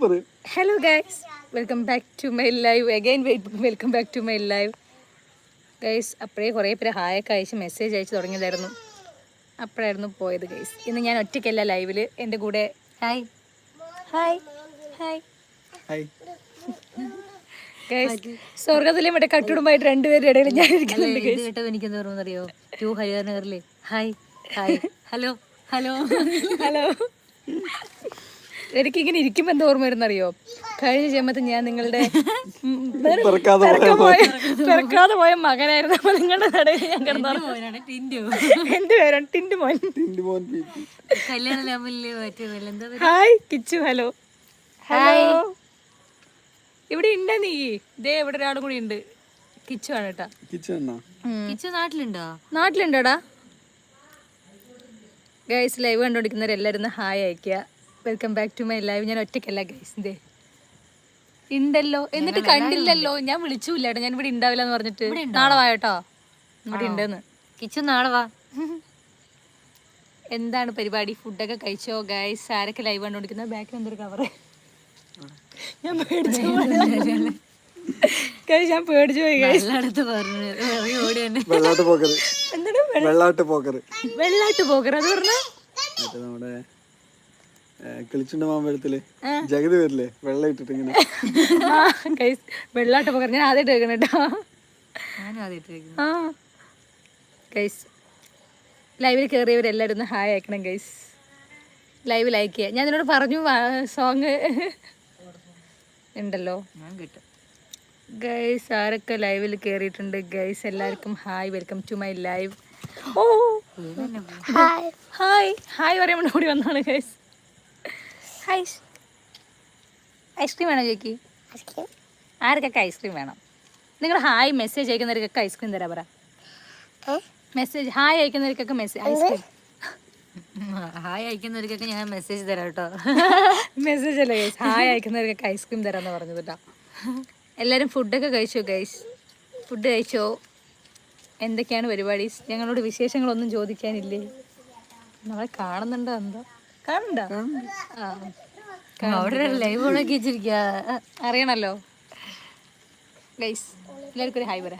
Super. Hello guys welcome back to my live again welcome back to my live guys അപ്പോഴേ കുറേ പേര് ഹായൊക്കെ അയച്ച് message അയച്ച് തുടങ്ങിയതായിരുന്നു. അപ്പോഴായിരുന്നു പോയത് ഗൈസ് ഇന്ന് ഞാൻ ഒറ്റയ്ക്കല്ല ലൈവിൽ എന്റെ കൂടെ hi hi hi hi guys സ്വർഗത്തിലെ മറ്റേ കട്ടുടുമ്പായിട്ട് രണ്ടുപേരുടെ ഇടയിൽ ഞാൻ ഇരിക്കുന്നുണ്ട് കേട്ടത് എനിക്ക് എന്താ അറിയോ? To ഹരിയാനഗറിലെ hi hi hello hello hello എനിക്കിങ്ങനെ ഇരിക്കുമ്പോൾ എന്താ ഓർമ്മ വരുന്നറിയോ? കഴിഞ്ഞ ജന്മത്തിൽ ഞാൻ നിങ്ങളുടെ പിറക്കാതെ പോയ പിറക്കാതെ പോയ മകനായിരുന്നു. അപ്പൊ നിങ്ങളുടെ നടയിൽ ഞാൻ കിടന്നു എന്റെ പേരാണ്? ടിൻഡു മോൻ. Hi Kichu hello. ഹായ്. ഇവിടെ ഉണ്ട നീ? ദേ ഇവിടെ ഒരാളും കൂടി ഉണ്ട്. കിച്ചു ആണ് കേട്ടാ. കിച്ചു നാട്ടിലുണ്ടോ? നാട്ടിലുണ്ടോടാ? ഗൈസ് ലൈവ് കണ്ടുപിടിക്കുന്നവരെല്ലാരും ഹായ് അയക്കുക welcome back to my live ഞാൻ ഒറ്റയ്ക്കല്ല ഗൈസ് ദേ. ഉണ്ടല്ലോ എന്നിട്ട് കണ്ടില്ലല്ലോ. ഞാൻ വിളിച്ചില്ല കേട്ടോ. ഞാൻ ഇവിടെ ഉണ്ടാവില്ല എന്ന് പറഞ്ഞിട്ട്. നാളെ വായട്ടോ ഇവിടെ ഉണ്ടെന്ന്. കിച്ചു നാളെ വാ. എന്താണ് പരിപാടി? ഫുഡൊക്കെ കഴിച്ചോ ഗൈസ് ആരൊക്കെ ലൈവ് കണ്ടുകൊണ്ടിരിക്കുന്നത് ബാക്കിൽ എന്തൊരു കവർ ഞാൻ പേടിച്ചു ഞാൻ പേടിച്ചു പോയി വെള്ളാട്ട് പോക്കറ്. വെള്ളാട്ട് പോക്കറ്. അത് പറഞ്ഞ. നമ്മുടെ കിളിച്ചുണ്ട മാമ്പഴത്തിൽ ജഗതി വരില്ലേ? വെള്ളം ഇട്ടിട്ട് ഇങ്ങനെ വെള്ളാട്ട് പോകറ് ഞാൻ ആദ്യമായിട്ട് കേൾക്കണം കേട്ടോ ഗൈസ് ലൈവിൽ കയറിയവരെല്ലാവരും ഒന്ന് ഹായ് അയക്കണം ഗൈസ് ലൈവ് ലൈക്ക് ചെയ്യുക ഞാൻ നിന്നോട് പറഞ്ഞു സോങ് ഉണ്ടല്ലോ. ഞാൻ കിട്ടും. ഗൈസ് ആരൊക്കെ ലൈവിൽ കയറിയിട്ടുണ്ട് ഗൈസ് എല്ലാവർക്കും hi welcome to my live oh. Hi hi hi പറയുമ്പോൾ കൂടി വന്നാണ് ഗൈസ് ഹായ് ഐസ്ക്രീം വേണോ ചേക്കി ആർക്കൊക്കെ ഐസ്ക്രീം വേണം? നിങ്ങൾ ഹായ് മെസ്സേജ് അയക്കുന്നവർക്കൊക്കെ ഐസ്ക്രീം തരാ പറ. മെസ്സേജ് ഹായ് അയക്കുന്നവർക്കൊക്കെ മെസ്സേജ് ഐസ്ക്രീം. ഹായ് അയക്കുന്നവർക്കൊക്കെ ഞാൻ മെസ്സേജ് തരാം കേട്ടോ. മെസ്സേജ് അല്ല ഗൈസ് ഹായ് അയക്കുന്നവർക്കൊക്കെ ഐസ്ക്രീം തരാമെന്ന് പറഞ്ഞത് കേട്ടോ. എല്ലാവരും ഫുഡൊക്കെ കഴിച്ചോ ഗൈസ് ഫുഡ് കഴിച്ചോ? എന്തൊക്കെയാണ് പരിപാടി? ഞങ്ങളോട് വിശേഷങ്ങളൊന്നും ചോദിക്കാനില്ലേ? നമ്മളെ കാണുന്നുണ്ടോ എന്തോ? അവിടെ ലൈവ് ഓണാക്കി വെച്ചിരിക്കുക അറിയണല്ലോ. ഗൈസ് എല്ലാവർക്കും ഒരു ഹായ് പറ.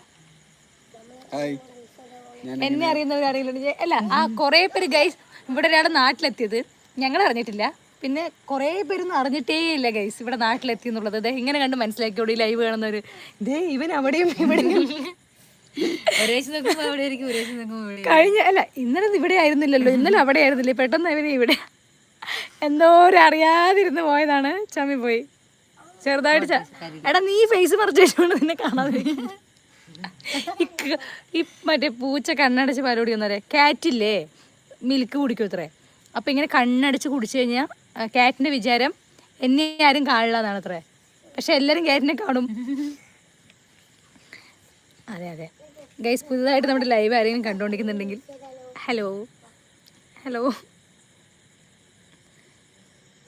ഹായ് ഞാൻ എന്നെ അറിയുന്നവരാരെങ്കിലും അല്ല ആ കുറേ പേര് ഗൈസ് ഇവിടെ ഒരാൾ നാട്ടിലെത്തിയത്. ഞങ്ങൾ അറിഞ്ഞിട്ടില്ല. പിന്നെ കുറേ പേരൊന്നും അറിഞ്ഞിട്ടേ ഇല്ല ഗൈസ് ഇവിടെ നാട്ടിലെത്തി എന്നുള്ളത്. ദേ ഇങ്ങനെ കണ്ട് മനസ്സിലാക്കിയോടി ലൈവ് കാണുന്നവര്. ഇതേ ഇവൻ അവിടെയും ഇവിടെയും. ഇവിടെ കഴിഞ്ഞ അല്ല ഇന്നലെ ഇവിടെ ആയിരുന്നില്ലല്ലോ. ഇന്നലെ അവിടെ ആയിരുന്നില്ലേ? പെട്ടെന്ന് ഇവന് ഇവിടെ എന്തോ അറിയാതിരുന്നു പോയതാണ്. ചമ്മി പോയി. ചെറുതായിട്ട് എടാ നീ ഫേസ് മറച്ചു നിന്നെ കാണാതെ ഈ മറ്റേ പൂച്ച കണ്ണടച്ച് പാലോടി വന്നവരെ കാറ്റില്ലേ മിൽക്ക് കുടിക്കും അത്രേ. അപ്പൊ ഇങ്ങനെ കണ്ണടച്ച് കുടിച്ചു കഴിഞ്ഞാൽ കാറ്റിന്റെ വിചാരം എന്നെ ആരും കാണില്ല എന്നാണ് അത്രേ. പക്ഷെ എല്ലാരും കാറ്റിനെ കാണും. അതെ അതെ. ഗൈസ് പുതുതായിട്ട് നമ്മുടെ ലൈവ് ആരെങ്കിലും കണ്ടുകൊണ്ടിരിക്കുന്നുണ്ടെങ്കിൽ ഹലോ ഹലോ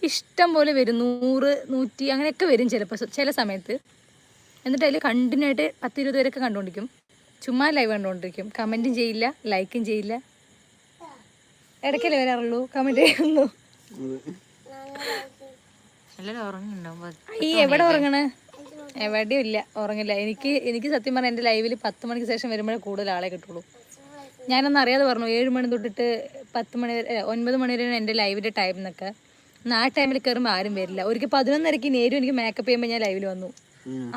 ഇഷ്ടം പോലെ വരും. നൂറ് നൂറ്റി അങ്ങനെയൊക്കെ വരും ചിലപ്പോൾ ചില സമയത്ത്. എന്നിട്ട് അതിൽ കണ്ടിന്യൂ ആയിട്ട് പത്ത് ഇരുപത് പേരൊക്കെ കണ്ടുകൊണ്ടിരിക്കും ചുമ്മാ ലൈവ് കണ്ടുകൊണ്ടിരിക്കും കമന്റും ചെയ്യില്ല ലൈക്കും ചെയ്യില്ല. ഇടയ്ക്കല്ലേ വരാറുള്ളൂ? കമന്റ് ചെയ്യുന്നു. ഈ എവിടെ ഉറങ്ങണേ? എവിടെയും ഇല്ല ഉറങ്ങില്ല. എനിക്ക് എനിക്ക് സത്യം പറഞ്ഞാൽ എന്റെ ലൈവിൽ പത്ത് മണിക്ക് ശേഷം വരുമ്പോഴേ കൂടുതൽ ആളെ കിട്ടുള്ളൂ. ഞാനൊന്നും അറിയാതെ പറഞ്ഞു ഏഴ് മണി തൊട്ടിട്ട് പത്ത് മണി വരെ ഒൻപത് മണി വരെയാണ് എന്റെ ലൈവിന്റെ ടൈം എന്നൊക്കെ ആ ടൈമിൽ കയറുമ്പോൾ ആരും വരില്ല. ഒരിക്കൽ പതിനൊന്നരയ്ക്ക് നേരും എനിക്ക് മേക്കപ്പ് ചെയ്യുമ്പോൾ ഞാൻ ലൈവിൽ വന്നു.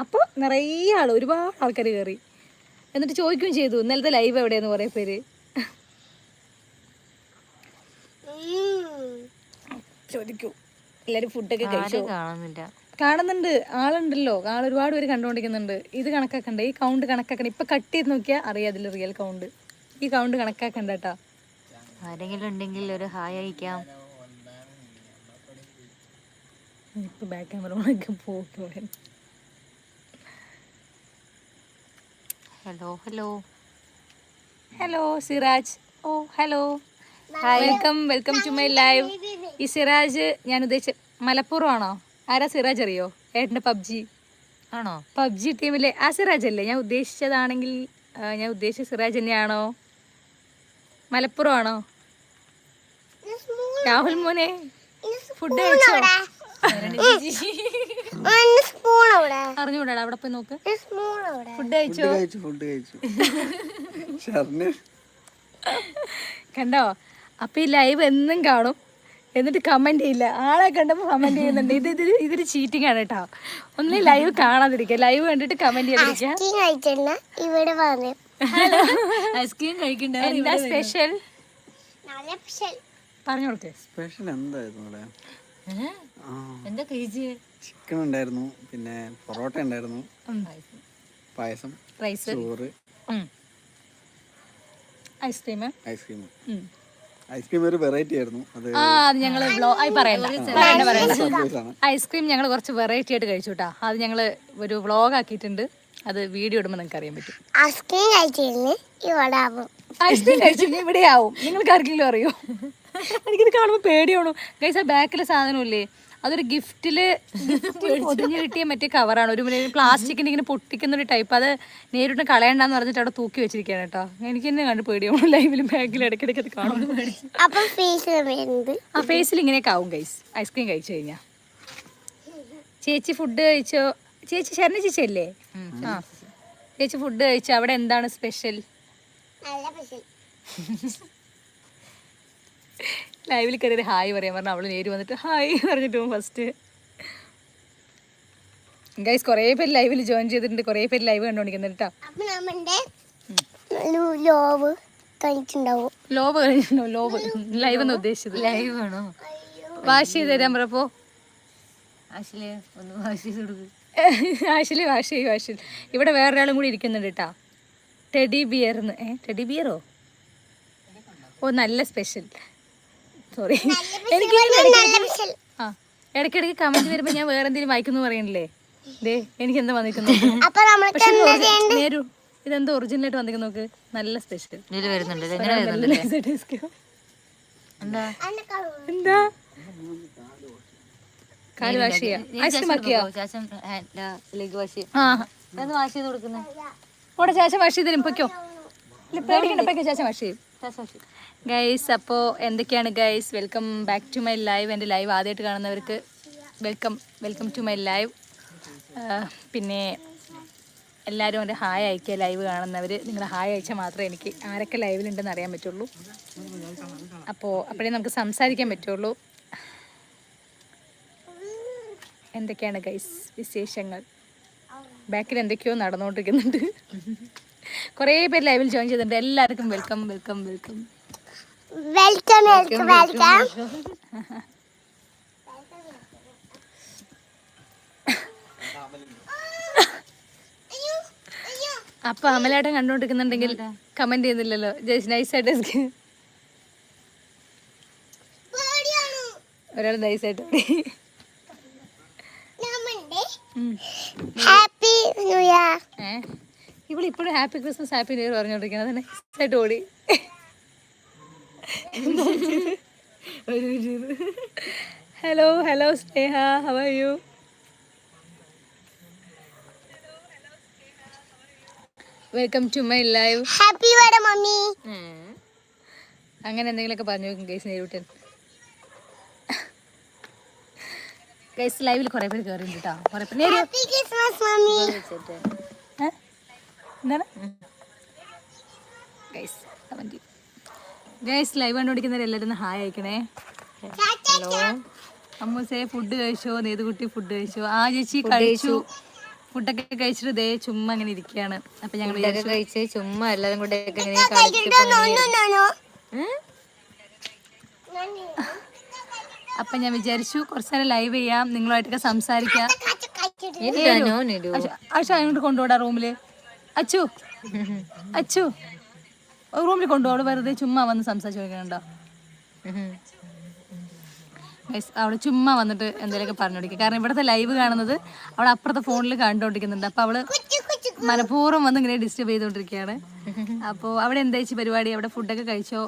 അപ്പോൾ നിറയെ ആൾ ഒരുപാട് ആൾക്കാർ കയറി എന്നിട്ട് ചോദിക്കുകയും ചെയ്തു ഇന്നലത്തെ ലൈവ് എവിടെയെന്ന്? കുറേ പേര്. ചോദിക്കൂ. എല്ലാരും ഫുഡൊക്കെ കഴിച്ചു? കാണുന്നുണ്ട്. ആളുണ്ടല്ലോ. ആൾ ഒരുപാട് പേര് കണ്ടുകൊണ്ടിരിക്കുന്നുണ്ട്. ഇത് കണക്കാക്കണ്ട. ഈ കൗണ്ട് കണക്കാക്കണ്ട. ഇപ്പൊ കട്ട് ചെയ്ത് നോക്കിയാൽ അറിയാതില്ല അതിൽ റിയൽ കൗണ്ട് ഈ കൗണ്ട് കണക്കാക്കണ്ട കേട്ടാ ആരെങ്കിലും ഉണ്ടെങ്കിൽ ഒരു ഹായ് അയക്കാം. ഇപ്പൊ ബാക്ക് ക്യാമറ ഓണൊക്കെ പോകും hello hello hello Siraj oh hello welcome welcome to my live ഈ സിറാജ് ഞാൻ ഉദ്ദേശിച്ച മലപ്പുറം ആണോ ആരാ സിറാജ് അറിയോ? ഏട്ടന്റെ പബ്ജി. ആണോ? പബ്ജി ടീമിലെ ആ സിറാജ് അല്ലേ? ഞാൻ ഉദ്ദേശിച്ചതാണെങ്കിൽ ഞാൻ ഉദ്ദേശിച്ച സിറാജ് തന്നെയാണോ? മലപ്പുറം ആണോ രാഹുൽ മോനെ. ഫുഡ് കഴിച്ചോ? സ്പൂൺ അവിടെ. അറിഞ്ഞൂടാ അവിടെ പോയി നോക്ക്. സ്പൂൺ അവിടെ. ഫുഡ് കഴിച്ചോ? ഫുഡ് കഴിച്ചു ഫുഡ് കഴിച്ചു. ഷർന്. കണ്ടോ? അപ്പൊ ഈ ലൈവ് എന്നും കാണും. എന്നിട്ട് കമന്റ് ചെയ്യില്ല. ആളെ കണ്ടപ്പോ കമന്റ് ചെയ്യുന്നുണ്ട്. ഇത് ഇത് ഇതൊരു ചീറ്റിംഗ് ആണ് കേട്ടോ ഒന്നും ലൈവ് കാണാതിരിക്കുക. ലൈവ് കണ്ടിട്ട് കമന്റ് ചെയ്യാതിരിക്കുക. ഇവിടെ വന്നു. ഐസ്ക്രീം കഴിക്കണ്ട. എന്താ സ്പെഷ്യൽ പറഞ്ഞു കൊടുക്കേ. സ്പെഷ്യൽ എന്തായിരുന്നു എന്താ കഴിച്ച്? ചിക്കൻ ഉണ്ടായിരുന്നു. പിന്നെ പൊറോട്ട ഉണ്ടായിരുന്നു. പായസം. റൈസ് ചോറ്. Ice cream ice cream ice cream ഒരു വെറൈറ്റി ആയിരുന്നു. അത് ആണ്. ഐസ്ക്രീം ഞങ്ങൾ കുറച്ച് വെറൈറ്റി ആയിട്ട് കഴിച്ചു കേട്ടോ അത് ഞങ്ങൾ ഒരു വ്ളോഗ് ആക്കിയിട്ടുണ്ട്. അത് വീഡിയോ ഇടുമ്പോൾ നിങ്ങൾക്ക് അറിയാൻ പറ്റും. ഐസ്ക്രീം കഴിച്ചിരുന്നു ഇവിടെ ആവും. ഐസ്ക്രീം കഴിച്ചിരുന്നു ഇവിടെ ആവും. നിങ്ങൾക്ക് ആർക്കെങ്കിലും അറിയോ? എനിക്കിത് കാണുമ്പോൾ പേടിയാണോ? ഗൈസ് ആ ബാക്കിലെ സാധനമില്ലേ? അതൊരു ഗിഫ്റ്റിൽ പൊതിഞ്ഞ് കിട്ടിയ മറ്റേ കവറാണ് ഒരു പ്ലാസ്റ്റിക്കിന്റെ ഇങ്ങനെ പൊട്ടിക്കുന്ന ഒരു ടൈപ്പ് അത് നേരിട്ട് കളയണ്ടെന്ന് പറഞ്ഞിട്ട് അവിടെ തൂക്കി വെച്ചിരിക്കുകയാണ് കേട്ടോ. എനിക്ക് തന്നെ കണ്ട് പേടിയാവും ലൈവിലും ബാഗിൽ ഇടയ്ക്കിടയ്ക്ക് അത് കാണുമ്പോൾ അപ്പൊ ഫീസ് വരുന്നത് ആ ഫേസിൽ ഇങ്ങനെയൊക്കെ ആവും ഗൈസ് ഐസ്ക്രീം കഴിച്ചു കഴിഞ്ഞാ. ചേച്ചി ഫുഡ് കഴിച്ചോ? ചേച്ചി ശരണ ചേച്ചി അല്ലേ? ആ. ചേച്ചി. ഫുഡ് കഴിച്ചോ? അവിടെ എന്താണ് സ്പെഷ്യൽ നല്ല സ്പെഷ്യൽ ലൈവിൽ കയറി ഹായ് പറയാൻ പറഞ്ഞു. അവൾ നേരി വന്നിട്ട് ഹായ് പറഞ്ഞിട്ട് പോകും ഫസ്റ്റ് ഗൈസ് കുറേ പേര് ലൈവിൽ ജോയിൻ ചെയ്തിട്ടുണ്ട്. കുറേ പേര് ലൈവ് കണ്ടുകൊണ്ടിരിക്കുന്നുണ്ട് കേട്ടോ. അപ്പൊ നമ്മുടെ ലോവ് കഴിച്ചിട്ടുണ്ടാവും ലോവ് കഴിഞ്ഞോ ലോവ്. ലൈവ് എന്ന് ഉദ്ദേശിച്ചത്? ലൈവ് ആണോ വാഷ് ചെയ്ത് തരാൻ പറപ്പോ ആശിലെ ഒന്ന് വാഷ് ചെയ്ത് കൊടുക്ക്. വാഷ് ചെയ്യും ആഷിൽ ഇവിടെ വേറൊരാളും കൂടി ഇരിക്കുന്നുണ്ട് കേട്ടോ. ടെഡി ബിയർന്ന് ഏ ടെഡി ബിയറോ ഓ? നല്ല സ്പെഷ്യൽ സോറി എനിക്ക് ഇടയ്ക്കിടയ്ക്ക് കമന്റ് വരുമ്പോ ഞാൻ വേറെ എന്തെങ്കിലും വായിക്കുന്നു പറയണില്ലേ? ദേ എനിക്ക് എന്താ വന്നിരിക്കുന്നു നേരു നമ്മൾ ഒറിജിനൽ ആയിട്ട് വന്നിരിക്കുന്നു നോക്ക്? നല്ല സ്പെഷ്യൽ എന്താ? കാൽ വാഷ് ചെയ്യാം ഐസ്ക്രീം ആക്കിയോ? ചാച്ചൻ വാഷ് ആ. എന്താ വാഷ് ചെയ്ത് കൊടുക്കുന്നത് ഓടെ ചാച്ച വാഷ് ചെയ്ത് പേടിക്കണ്ട ചാച്ച വാഷ് ചെയ്യും ഗൈസ് അപ്പോൾ എന്തൊക്കെയാണ് guys welcome back to my live എന്റെ ലൈവ് ആദ്യമായിട്ട് കാണുന്നവർക്ക് welcome welcome to my live പിന്നെ എല്ലാവരും എന്റെ ഹായ് അയക്കുക ലൈവ് കാണുന്നവർ നിങ്ങൾ ഹായ് അയച്ചാൽ മാത്രമേ എനിക്ക് ആരൊക്കെ ലൈവിലുണ്ടെന്ന് അറിയാൻ പറ്റുള്ളൂ. അപ്പോൾ അപ്പോഴേ നമുക്ക് സംസാരിക്കാൻ പറ്റുള്ളൂ. എന്തൊക്കെയാണ് ഗൈസ് വിശേഷങ്ങൾ? ബാക്കിൽ എന്തൊക്കെയോ നടന്നുകൊണ്ടിരിക്കുന്നുണ്ട്. കുറേ പേര് ലൈവിൽ ജോയിൻ ചെയ്തിട്ടുണ്ട്. എല്ലാവർക്കും welcome welcome welcome welcome welcome welcome അപ്പൊ അമലേട്ടൻ കണ്ടുകൊണ്ടിരിക്കുന്നുണ്ടെങ്കിൽ കമന്റ് ചെയ്യുന്നില്ലല്ലോ. ജസ്റ്റ് നൈസായിട്ട് ഒരാൾ നൈസായിട്ട് ഹാപ്പി ന്യൂ ഇയർ ഇപ്പോഴും happy Christmas happy new year പറഞ്ഞുകൊണ്ടിരിക്കുന്നത് നൈസായിട്ട് ഓടി. Hello hello Sneha how are you welcome to my live happy birthday mummy അങ്ങനെ എന്തെങ്കിലുമൊക്കെ പറഞ്ഞു നോക്കും ഗൈസ് നേരിട്ടൻ. ഗൈസ് ലൈവിൽ കുറേ പേര് കയറിയിട്ടുണ്ട് കേട്ടോ കുറേ പേര് നേരി ഹാപ്പി ക്രിസ്മസ് മമ്മി ഏ? എന്താണ്? ഗൈസ് കമന്റ് ഗൈസ് ലൈവ് കണ്ടുപിടിക്കുന്നവർ എല്ലാവരും ഹായ് അയക്കണേ. ഹലോ അമ്മൂസേ ഫുഡ് കഴിച്ചോ? നേതുകുട്ടി ഫുഡ് കഴിച്ചോ? ആ ചേച്ചി കഴിച്ചു. ഫുഡൊക്കെ കഴിച്ചിട്ട് ദേ ചുമ്മാ അങ്ങനെ ഇരിക്കുകയാണ്. അപ്പൊ ഞങ്ങൾ കഴിച്ച് ചുമ്മാ എല്ലാരും കൂടെ അപ്പൊ ഞാൻ വിചാരിച്ചു കുറച്ചു നേരം ലൈവ് ചെയ്യാം നിങ്ങളുമായിട്ടൊക്കെ സംസാരിക്കാം. അച്ഛ അങ്ങോട്ട് കൊണ്ടുപോടാ റൂമിൽ അച്ചു. അച്ചു. റൂമിൽ കൊണ്ടുപോകും അവൾ വെറുതെ ചുമ്മാ വന്ന് സംസാരിച്ചു നോക്കണുണ്ടോ അവിടെ ചുമ്മാ വന്നിട്ട് എന്തെങ്കിലുമൊക്കെ പറഞ്ഞോടിക്കും കാരണം ഇവിടുത്തെ ലൈവ് കാണുന്നത് അവൾ അപ്പുറത്തെ ഫോണിൽ കണ്ടുകൊണ്ടിരിക്കുന്നുണ്ട്. അപ്പൊ അവൾ മനഃപൂർവം വന്ന് ഇങ്ങനെ ഡിസ്റ്റർബ് ചെയ്തുകൊണ്ടിരിക്കുകയാണ്. അപ്പോൾ അവിടെ എന്താ ചേച്ചി പരിപാടി? അവിടെ ഫുഡൊക്കെ കഴിച്ചോ?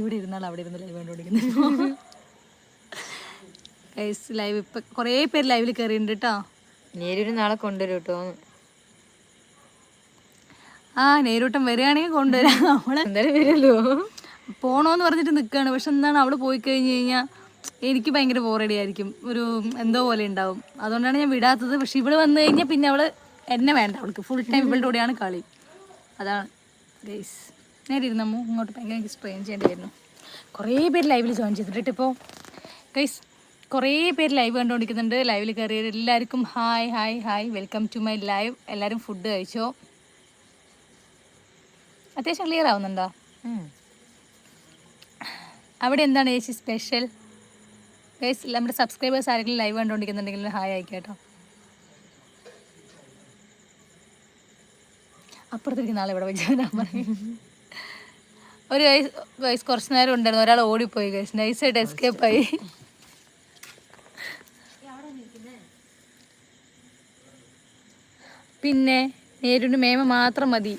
ഇവിടെ ഇരുന്നാൾ അവിടെ ഇരുന്ന് ലൈവ് കണ്ടുകൊണ്ടിരിക്കുന്നു. ലൈവ് ഇപ്പൊ കുറേ പേര് ലൈവിൽ കയറിയിട്ടുണ്ട് കേട്ടോ നേരൊരു നാളെ കൊണ്ടുവരും കേട്ടോ ആ നേരോട്ടം വരികയാണെങ്കിൽ കൊണ്ടുവരാം. അവൾ എന്തായാലും വരുമല്ലോ പോണോന്ന് പറഞ്ഞിട്ട് നിൽക്കുകയാണ് പക്ഷെ എന്താണ് അവൾ പോയി കഴിഞ്ഞു കഴിഞ്ഞാൽ എനിക്ക് ഭയങ്കര ബോറടി ആയിരിക്കും. ഒരു എന്തോ പോലെ ഉണ്ടാവും. അതുകൊണ്ടാണ് ഞാൻ വിടാത്തത്. പക്ഷെ ഇവൾ വന്നു കഴിഞ്ഞാൽ പിന്നെ അവൾ എന്നെ വേണ്ട. അവൾക്ക് ഫുൾ ടൈം ഇവളുടെ കൂടെയാണ് കളി. അതാണ് ഗൈസ് നേരെ ഇരുന്നമ്മു ഇങ്ങോട്ട് ഭയങ്കര എനിക്ക് സ്ട്രെയിൻ ചെയ്യേണ്ടിയായിരുന്നു വരുന്നു കുറേ പേര് ലൈവിൽ ജോയിൻ ചെയ്തിട്ടുണ്ട് ഇപ്പോൾ ഗൈസ് കുറേ പേര് ലൈവ് കണ്ടുകൊണ്ടിരിക്കുന്നുണ്ട് ലൈവിൽ കയറിയ എല്ലാവർക്കും hi hi hi welcome to my live എല്ലാവരും ഫുഡ് കഴിച്ചോ? അത്യാവശ്യം ക്ലിയർ ആവുന്നുണ്ടോ? അവിടെ എന്താണ് ചേച്ചി സ്പെഷ്യൽ ഗൈസ് നമ്മുടെ സബ്സ്ക്രൈബേഴ്സ് ആരെങ്കിലും ലൈവ് കണ്ടുകൊണ്ടിരിക്കുന്നുണ്ടെങ്കിൽ ഹായ് അയക്കാം അപ്പുറത്തിരിക്കുന്ന ആളെ ഇവിടെ വെച്ചാൽ ഒരു വയസ്സ് വയസ്സ് കുറച്ച് നേരം ഉണ്ടായിരുന്നു. ഒരാൾ ഓടിപ്പോയി ഗൈസ് നൈസായിട്ട് എസ്കേപ്പ് ആയി. പിന്നെ നേരിട്ട് മേമ മാത്രം മതി.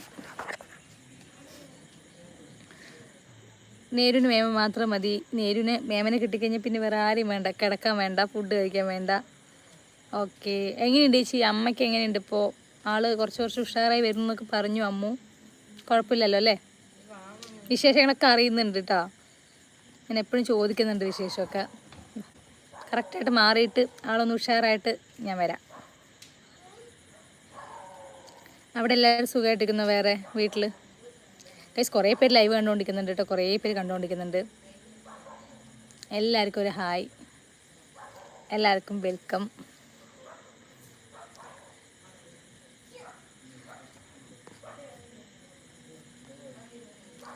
നേരിന് മേമ മാത്രം മതി. നേരുവിന് മേമനെ കിട്ടിക്കഴിഞ്ഞാൽ പിന്നെ വേറെ ആരെയും വേണ്ട. കിടക്കാൻ വേണ്ട ഫുഡ് കഴിക്കാൻ വേണ്ട. ഓക്കെ എങ്ങനെയുണ്ട് ചേച്ചി? അമ്മയ്ക്ക് എങ്ങനെയുണ്ട് ഇപ്പോൾ ആൾ കുറച്ച് കുറച്ച് ഉഷാറായി വരുന്നു എന്നൊക്കെ പറഞ്ഞു അമ്മു. കുഴപ്പമില്ലല്ലോ അല്ലേ? വിശേഷങ്ങളൊക്കെ അറിയുന്നുണ്ട് കേട്ടോ ഞാൻ എപ്പോഴും ചോദിക്കുന്നുണ്ട് വിശേഷമൊക്കെ. കറക്റ്റായിട്ട് മാറിയിട്ട് ആളൊന്ന് ഉഷാറായിട്ട് ഞാൻ വരാം. അവിടെ എല്ലാവരും സുഖമായിട്ടിരിക്കുന്നു വേറെ വീട്ടിൽ ഗൈസ് കുറേ പേര് ലൈവ് കണ്ടുകൊണ്ടിരിക്കുന്നുണ്ട് കേട്ടോ. കുറേ പേര് കണ്ടുകൊണ്ടിരിക്കുന്നുണ്ട്. എല്ലാവർക്കും ഒരു ഹായ് എല്ലാവർക്കും വെൽക്കം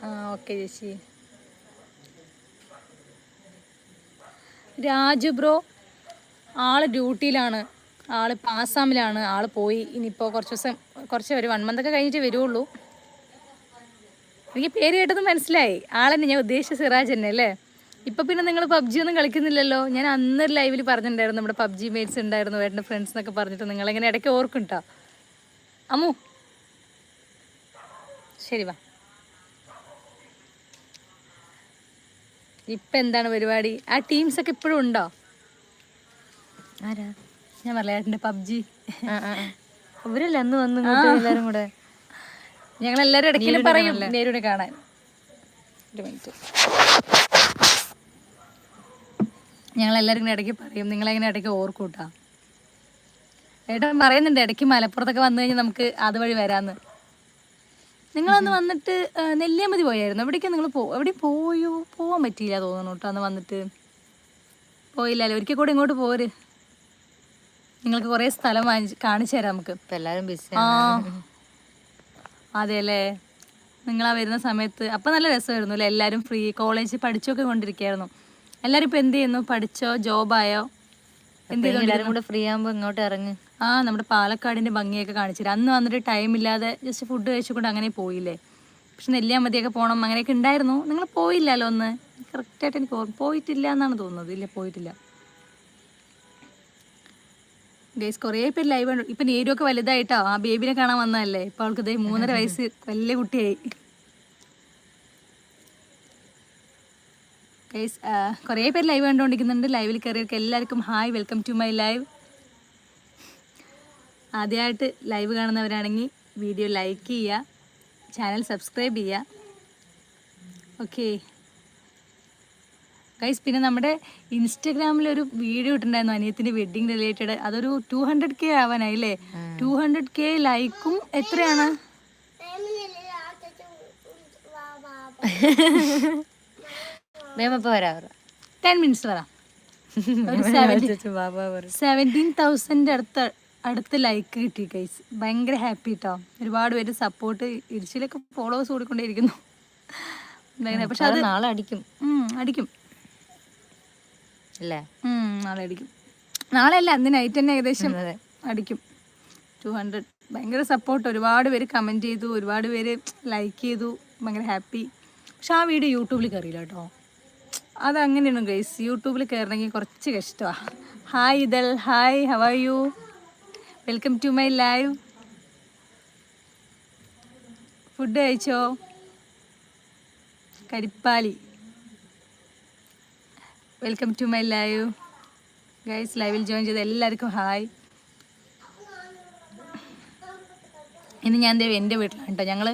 ആ ഓക്കെ ചേച്ചി. രാജു ബ്രോ ആൾ ഡ്യൂട്ടിയിലാണ് ആൾ ആസാമിലാണ്. ആൾ പോയി. ഇനിയിപ്പോൾ കുറച്ച് ദിവസം കുറച്ച് ഒരു വൺ മന്ത് ഒക്കെ കഴിഞ്ഞിട്ട് വരുള്ളൂ. എനിക്ക് പേര് കേട്ടത് മനസ്സിലായി. ആളെന്നെ ഞാൻ ഉദ്ദേശിച്ച സിറാജ് തന്നെ അല്ലേ? ഇപ്പൊ പിന്നെ നിങ്ങൾ പബ്ജി ഒന്നും കളിക്കുന്നില്ലല്ലോ? ഞാൻ അന്ന് ലൈവിൽ പറഞ്ഞിട്ടുണ്ടായിരുന്നു നമ്മുടെ പബ്ജി മേറ്റ്സ് ഉണ്ടായിരുന്നു ഏട്ടന്റെ ഫ്രണ്ട്സ് എന്നൊക്കെ പറഞ്ഞിട്ട് നിങ്ങളിങ്ങനെ ഇടയ്ക്ക് ഓർക്കും കേട്ടോ അമ്മു. ശരി വാ. ഇപ്പൊ എന്താണ് പരിപാടി? ആ ടീംസ് ഒക്കെ ഇപ്പോഴും ഉണ്ടോ? ആരാ? ഞാൻ പറയാം ഏട്ടന്റെ പബ്ജി. അവരല്ലേ അന്ന് വന്നു എല്ലാവരും കൂടെ? ഞങ്ങൾ എല്ലാവരും ഇടയ്ക്കിലും പറയും നേരുവിനെ കാണാൻ. ഒരു മിനിറ്റ്. ഞങ്ങൾ എല്ലാവരും ഇങ്ങനെ ഇടയ്ക്ക് പറയും. നിങ്ങളെങ്ങനെ ഇടയ്ക്ക് ഓർക്കൂട്ടാ? ഏട്ടൻ പറയുന്നുണ്ട് ഇടയ്ക്ക് മലപ്പുറത്തൊക്കെ വന്നു കഴിഞ്ഞാൽ നമുക്ക് അതുവഴി വരാന്ന്. നിങ്ങളന്ന് വന്നിട്ട് ആ, നെല്ലിയാമ്പതി പോയായിരുന്നു? എവിടേക്കാ നിങ്ങൾ പോ എവിടെ പോയോ? പോകാൻ പറ്റിയില്ല തോന്നുന്നു കേട്ടോ അന്ന് വന്നിട്ട്. പോയില്ലല്ലോ ഒരിക്കൽ കൂടെ ഇങ്ങോട്ട് പോര്. നിങ്ങൾക്ക് കുറേ സ്ഥലം വാങ്ങിച്ച് കാണിച്ചു തരാം നമുക്ക്. എല്ലാരും ബിസി ആ. അതെ നിങ്ങളാ നിങ്ങൾ ആ വരുന്ന സമയത്ത് അപ്പം നല്ല രസമായിരുന്നു അല്ലേ? എല്ലാവരും ഫ്രീ കോളേജിൽ പഠിച്ചൊക്കെ കൊണ്ടിരിക്കുകയായിരുന്നു എല്ലാവരും ഇപ്പം എന്ത് ചെയ്യുന്നു? പഠിച്ചോ? ജോബായോ എന്ത് എല്ലാരും കൂടെ ഫ്രീ ആകുമ്പോൾ ഇങ്ങോട്ട് ഇറങ്ങി. ആ നമ്മുടെ പാലക്കാടിന്റെ ഭംഗിയൊക്കെ കാണിച്ചില്ല അന്ന് വന്നിട്ട് ടൈം ഇല്ലാതെ ജസ്റ്റ് ഫുഡ് കഴിച്ചുകൊണ്ട് അങ്ങനെ പോയില്ലേ? പക്ഷെ നെല്ലിയാമ്പതിയൊക്കെ പോകണം അങ്ങനെയൊക്കെ ഉണ്ടായിരുന്നു. നിങ്ങൾ പോയില്ലല്ലോ ഒന്ന് കറക്റ്റായിട്ട് എനിക്ക് പോയിട്ടില്ല എന്നാണ് തോന്നുന്നത്. ഇല്ല പോയിട്ടില്ല. ഗൈസ് കുറേ പേര് ലൈവ് ഉണ്ട് ഇപ്പം നേരുമൊക്കെ വലുതായിട്ടോ? ആ ബേബിനെ കാണാൻ വന്നതല്ലേ? ഇപ്പം അവൾക്ക് ഇതേ മൂന്നര വയസ്സ് വലിയ കുട്ടിയായി. ഗൈസ് കുറേ പേര് ലൈവ് കണ്ടുകൊണ്ടിരിക്കുന്നുണ്ട് ലൈവിൽ കയറിയവർക്ക് എല്ലാവർക്കും hi welcome to my live ആദ്യമായിട്ട് ലൈവ് കാണുന്നവരാണെങ്കിൽ വീഡിയോ ലൈക്ക് ചെയ്യുക ചാനൽ സബ്സ്ക്രൈബ് ചെയ്യുക. ഓക്കെ ഗൈസ് പിന്നെ നമ്മുടെ ഇൻസ്റ്റഗ്രാമിൽ ഒരു വീഡിയോ ഇട്ടിട്ടുണ്ടായിരുന്നു അനിയത്തിന്റെ വെഡിങ് റിലേറ്റഡ് അതൊരു ടു ഹൺഡ്രഡ് കെ ആവാനായി അല്ലേ ടു ഹൺഡ്രഡ് കെ ലൈക്കും എത്രയാണ്? ടെൻ മിനിറ്റ്സ് വരാം സെവന്റീൻ തൗസൻഡ് അടുത്ത് അടുത്ത് ലൈക്ക് കിട്ടി ഗൈസ് ഭയങ്കര ഹാപ്പി കേട്ടോ ഒരുപാട് പേര് സപ്പോർട്ട് ഇരിച്ചിലൊക്കെ ഫോളോവേഴ്സ് കൊടുക്കൊണ്ടേയിരിക്കുന്നു. ഭയങ്കര പക്ഷെ അത് നാളെ അടിക്കും അടിക്കും. അല്ലേ? നാളെ അടിക്കും. നാളെ അല്ല അന്ന് നൈറ്റ് തന്നെ ഏകദേശം. അടിക്കും. ടു ഹൺഡ്രഡ് ഭയങ്കര സപ്പോർട്ട് ഒരുപാട് പേര് കമന്റ് ചെയ്തു ഒരുപാട് പേര് ലൈക്ക് ചെയ്തു ഭയങ്കര ഹാപ്പി പക്ഷെ ആ വീഡിയോ യൂട്യൂബിൽ കയറിയില്ല കേട്ടോ. അതങ്ങനെയാണ് ഗൈസ് യൂട്യൂബിൽ കയറണമെങ്കിൽ കുറച്ച് കഷ്ടമാണ് hi ഇതൽ hi how are you welcome to my live food കഴിച്ചോ? Karippali. Welcome to my live guys ലൈവിൽ ജോയിൻ ചെയ്ത എല്ലാവർക്കും ഹായ് ഇന്ന് ഞാൻ ദേ എന്റെ വീട്ടിലാണ് കേട്ടോ. ഞങ്ങൾ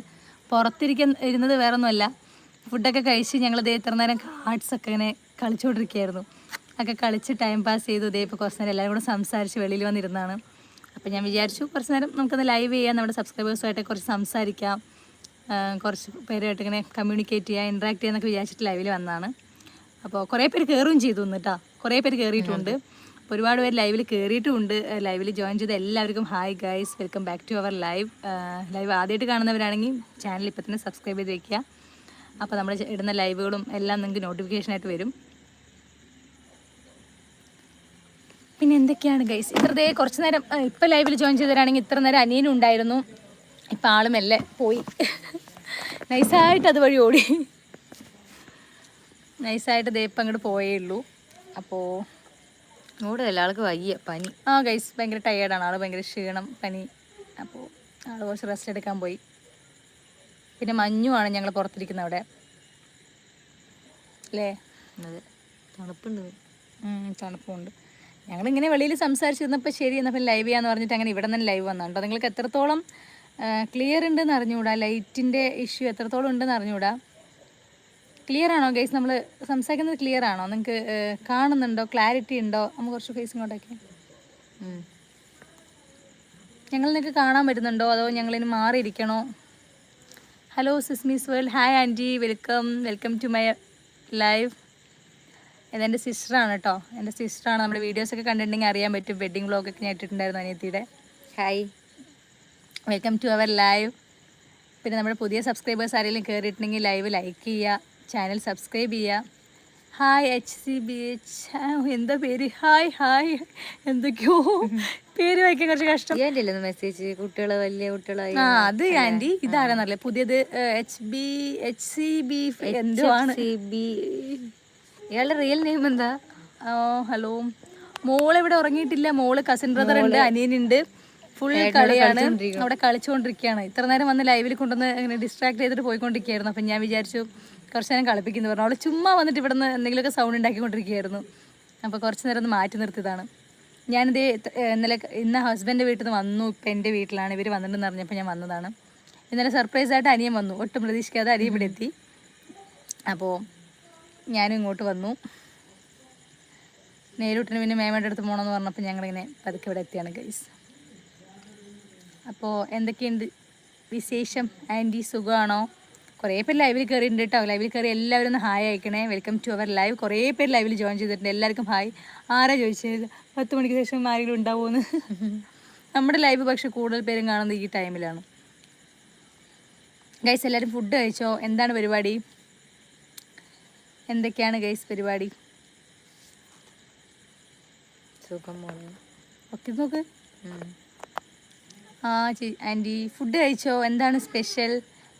പുറത്തിരിക്കാൻ ഇരുന്നത് വേറെ ഒന്നുമല്ല ഫുഡൊക്കെ കഴിച്ച് ഞങ്ങൾ ദേ ഇത്ര നേരം കാർഡ്സ് ഒക്കെ ഇങ്ങനെ കളിച്ചുകൊണ്ടിരിക്കുകയായിരുന്നു ഒക്കെ കളിച്ച് ടൈം പാസ് ചെയ്തു. ഇതേ ഇപ്പോൾ കുറച്ച് നേരം എല്ലാവരും കൂടെ സംസാരിച്ച് വെളിയിൽ വന്നിരുന്നതാണ് അപ്പോൾ ഞാൻ വിചാരിച്ചു കുറച്ച് നേരം നമുക്കൊന്ന് ലൈവ് ചെയ്യാം. നമ്മുടെ സബ്സ്ക്രൈബേഴ്സുമായിട്ട് കുറച്ച് സംസാരിക്കാം. കുറച്ച് പേരുമായിട്ട് ഇങ്ങനെ കമ്മ്യൂണിക്കേറ്റ് ചെയ്യാം ഇൻട്രാക്ട് ചെയ്യാന്നൊക്കെ വിചാരിച്ചിട്ട് ലൈവിൽ വന്നതാണ്. അപ്പോൾ കുറേ പേര് കയറുകയും ചെയ്തു കേട്ടോ കുറേ പേര് കയറിയിട്ടുണ്ട് ഒരുപാട് പേര് ലൈവിൽ കയറിയിട്ടുമുണ്ട് ലൈവിൽ ജോയിൻ ചെയ്ത എല്ലാവർക്കും hi guys welcome back to our live live ആദ്യമായിട്ട് കാണുന്നവരാണെങ്കിൽ ചാനൽ ഇപ്പം തന്നെ സബ്സ്ക്രൈബ് ചെയ്ത് വെക്കുക അപ്പോൾ നമ്മൾ ഇടുന്ന ലൈവുകളും എല്ലാം നിങ്ങൾക്ക് നോട്ടിഫിക്കേഷനായിട്ട് വരും. പിന്നെ എന്തൊക്കെയാണ് ഗൈസ് ഇത്രതേ കുറച്ച് നേരം ഇപ്പം ലൈവിൽ ജോയിൻ ചെയ്തവരാണെങ്കിൽ ഇത്ര നേരം അനിയനും ഉണ്ടായിരുന്നു. ഇപ്പം ആളും മെല്ലെ പോയി. നൈസായിട്ട് അതുവഴി ഓടി. നൈസായിട്ട് ദേ ഇപ്പം അങ്ങോട്ട് പോയേ ഉള്ളൂ. അപ്പോൾ ഇവിടെ എല്ലാവർക്കും വയ്യ പനി. ആ ഗൈസ് ഭയങ്കര ടയേർഡാണ് ആൾ ഭയങ്കര ക്ഷീണം പനി. അപ്പോൾ ആൾ കുറച്ച് റെസ്റ്റ് എടുക്കാൻ പോയി. പിന്നെ മഞ്ഞുമാണ് ഞങ്ങൾ പുറത്തിരിക്കുന്നത് അവിടെ. അല്ലേ? അതെ. തണുപ്പുണ്ട്. തണുപ്പുണ്ട്. ഞങ്ങളിങ്ങനെ വെളിയിൽ സംസാരിച്ചിരുന്നപ്പോൾ ശരി എന്നപ്പോൾ ലൈവ് ചെയ്യാന്ന് പറഞ്ഞിട്ട് അങ്ങനെ ഇവിടെ നിന്ന് ലൈവ് വന്നുണ്ടോ നിങ്ങൾക്ക് എത്രത്തോളം ക്ലിയർ ഉണ്ടെന്ന് അറിഞ്ഞുകൂടാ? ലൈറ്റിന്റെ ഇഷ്യൂ എത്രത്തോളം ഉണ്ടെന്ന് അറിഞ്ഞുകൂടാ? ക്ലിയർ ആണോ ഗൈസ് നമ്മൾ സംസാരിക്കുന്നത് ക്ലിയർ ആണോ? നിങ്ങൾക്ക് കാണുന്നുണ്ടോ? ക്ലാരിറ്റി ഉണ്ടോ? നമുക്ക് കുറച്ച് ഫേസ് ഇങ്ങോട്ടേക്ക്. ഞങ്ങൾ നിങ്ങൾക്ക് കാണാൻ പറ്റുന്നുണ്ടോ? അതോ ഞങ്ങളിനി മാറിയിരിക്കണോ? Hello സിസ്മീസ് world hi aunty welcome welcome to my live ഇതെന്റെ സിസ്റ്ററാണ് കേട്ടോ എന്റെ സിസ്റ്ററാണ് നമ്മുടെ വീഡിയോസൊക്കെ കണ്ടിട്ടുണ്ടെങ്കിൽ അറിയാൻ പറ്റും. വെഡ്ഡിങ് വ്ളോഗൊക്കെ ഞാൻ ഇട്ടിട്ടുണ്ടായിരുന്നു അനിയത്തിയുടെ. Hi welcome to our live പിന്നെ നമ്മുടെ പുതിയ സബ്സ്ക്രൈബേഴ്സ് ആരെങ്കിലും കയറിയിട്ടുണ്ടെങ്കിൽ ലൈവ് ലൈക്ക് ചെയ്യുക. ചാനൽ സബ്സ്ക്രൈബ് ചെയ്യുക. Hi H C B H എന്താ പേര്? Hi hi. എന്തൊക്കെയോ പേര് വയ്ക്കാൻ കുറച്ച് കഷ്ടം. മെസ്സേജ് കുട്ടികൾ വലിയ കുട്ടികളായി. ആ അത് ആന്റി ഇതാരാന്നറിയില്ല പുതിയത് H B H C B എന്തോ ആണ്. ഇയാളുടെ റിയൽ നെയിം എന്താ? ഓ ഹലോ. മോൾ ഇവിടെ ഉറങ്ങിയിട്ടില്ല. മോൾ കസിൻ ബ്രദർ ഉണ്ട് അനിയനുണ്ട്. ഫുൾ കളിയാണ്. അവിടെ കളിച്ചുകൊണ്ടിരിക്കുകയാണ് ഇത്ര നേരം വന്ന് ലൈവിൽ കൊണ്ടുവന്ന് ഇങ്ങനെ ഡിസ്ട്രാക്ട് ചെയ്തിട്ട് പോയിക്കൊണ്ടിരിക്കുകയായിരുന്നു. അപ്പം ഞാൻ വിചാരിച്ചു കുറച്ച് നേരം കളിപ്പിക്കുന്നു പറഞ്ഞു. അവൾ ചുമ്മാ വന്നിട്ട് ഇവിടെ നിന്ന് എന്തെങ്കിലുമൊക്കെ സൗണ്ട് ഉണ്ടാക്കിക്കൊണ്ടിരിക്കുകയായിരുന്നു. അപ്പോൾ കുറച്ച് നേരം ഒന്ന് മാറ്റി നിർത്തിയതാണ്. ഞാനിത് ഇന്നലെ ഇന്ന് ഹസ്ബൻഡ് വീട്ടിൽ നിന്ന് വന്നു. ഇപ്പം എന്റെ വീട്ടിലാണ്. ഇവർ വന്നിട്ടുണ്ടെന്ന് അറിഞ്ഞപ്പോൾ ഞാൻ വന്നതാണ്. ഇന്നലെ സർപ്രൈസ് ആയിട്ട് അനിയൻ വന്നു. ഒട്ടും പ്രതീക്ഷിക്കാതെ അനിയൻ ഇവിടെ എത്തി. അപ്പോൾ ഞാനും ഇങ്ങോട്ട് വന്നു. നേരിട്ടിന് പിന്നെ മേമയുടെ അടുത്ത് പോകണമെന്ന് പറഞ്ഞപ്പോൾ ഞങ്ങളിങ്ങനെ പതുക്കെ ഇവിടെ എത്തിയാണ് ഗൈസ് അപ്പോൾ എന്തൊക്കെയുണ്ട് വിശേഷം? ആന്റി സുഖമാണോ കുറേ പേര് ലൈവിൽ കയറിയിട്ടുണ്ട് കേട്ടോ ലൈവിൽ കയറി എല്ലാവരും ഒന്ന് ഹായ് അയക്കണേ. വെൽക്കം ടു അവർ ലൈവ് കുറേ പേര് ലൈവിൽ ജോയിൻ ചെയ്തിട്ടുണ്ട്. എല്ലാവർക്കും ഹായ് ആരാ ചോദിച്ചത്? പത്ത് മണിക്ക് ശേഷം ആരെങ്കിലും ഉണ്ടാവുമെന്ന്? നമ്മുടെ ലൈവ് പക്ഷെ കൂടുതൽ പേരും കാണുന്നത് ഈ ടൈമിലാണ് ഗൈസ് എല്ലാവരും ഫുഡ് കഴിച്ചോ? എന്താണ് പരിപാടി? എന്തൊക്കെയാണ് ഗൈസ് പരിപാടി? സുഖം നോക്ക്. ആ ചേ ആന്റി ഫുഡ് കഴിച്ചോ? എന്താണ് സ്പെഷ്യൽ